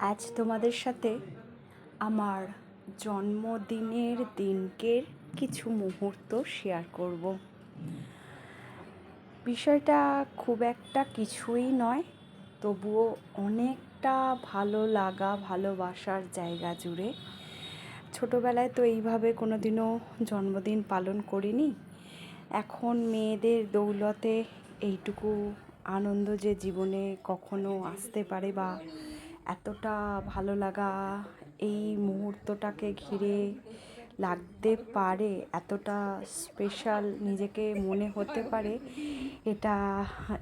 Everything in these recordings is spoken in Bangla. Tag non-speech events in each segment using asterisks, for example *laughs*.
আজ তোমাদের সাথে আমার জন্মদিনের দিনকের কিছু মুহূর্ত শেয়ার করব। বিষয়টা খুব একটা কিছুই নয়, তবুও অনেকটা ভালো লাগা, ভালোবাসার জায়গা জুড়ে। ছোটোবেলায় তো এইভাবে কোনো দিনও জন্মদিন পালন করিনি। এখন মেয়েদের দৌলতে এইটুকু আনন্দ যে জীবনে কখনো আসতে পারে বা এতটা ভালো লাগা এই মুহূর্তটাকে ঘিরে লাগতে পারে, এতটা স্পেশাল নিজেকে মনে হতে পারে, এটা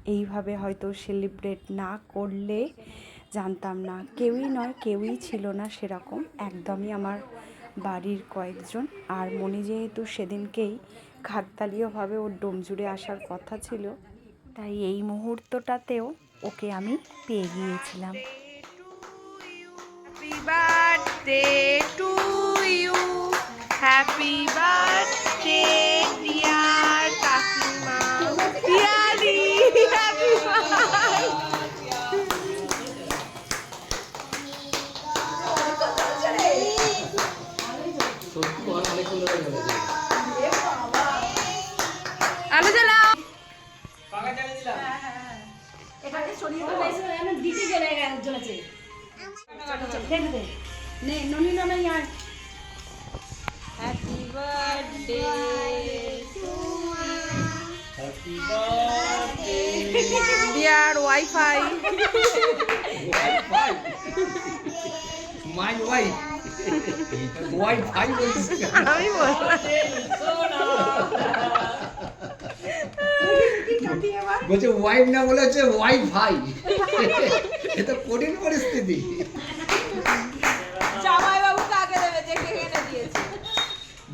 এইভাবে হয়তো সেলিব্রেট না করলে জানতাম না। কেউই নয়, কেউই ছিল না সেরকম, একদমই আমার বাড়ির কয়েকজন। আর মনি যেহেতু সেদিনকেই ঘাটতালীয়ভাবে ওর ডোম জুড়ে আসার কথা ছিল, তাই এই মুহূর্তটাতেও ওকে আমি পেয়ে গিয়েছিলাম। Happy birthday to you. Happy birthday, dear Takima. Dearly, happy birthday. আলো জ্বালাও এখানে আমি দিতে গেলে জ্বলেছে দেখ দে নে। ননি ননি আর happy birthday dear wifey my wife wife ভাই বলছি ওয়াইফ না বলে হচ্ছে ওয়াইফ ভাই *laughs* এ তো কঠিন পরিস্থিতি। জামাই বাবুকে আগে দেবে এনে দিয়েছে।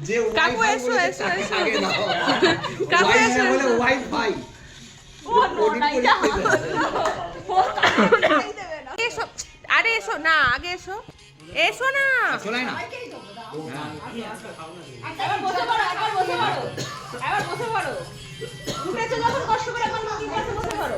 যে কাকু এসো, এসো, এসো। কাকু এসো, বলে ও এসো আরে এসো না আগে এসো। এসো না। শোনাই না? এবার বসে পড়ো এবার বসে পড়ো এবার বসে পড়ো উঠেছো যখন কষ্ট করে এখন কি করতে বসে পড়ো।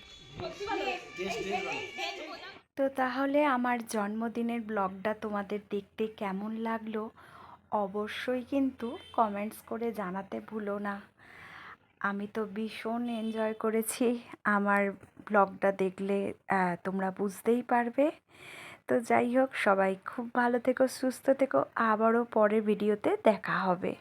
তো তাহলে আমার জন্মদিনের ব্লগটা তোমাদের দেখতে কেমন লাগল? অবশ্যই কিন্তু কমেন্টস করে জানাতে ভুলো না। আমি তো ভীষণ এনজয় করেছি আমার ব্লগটা দেখলে তোমরা বুঝতেই পারবে। তো যাই হোক, সবাই খুব ভালো থেকো, সুস্থ থেকো। আবারও পরের ভিডিওতে দেখা হবে।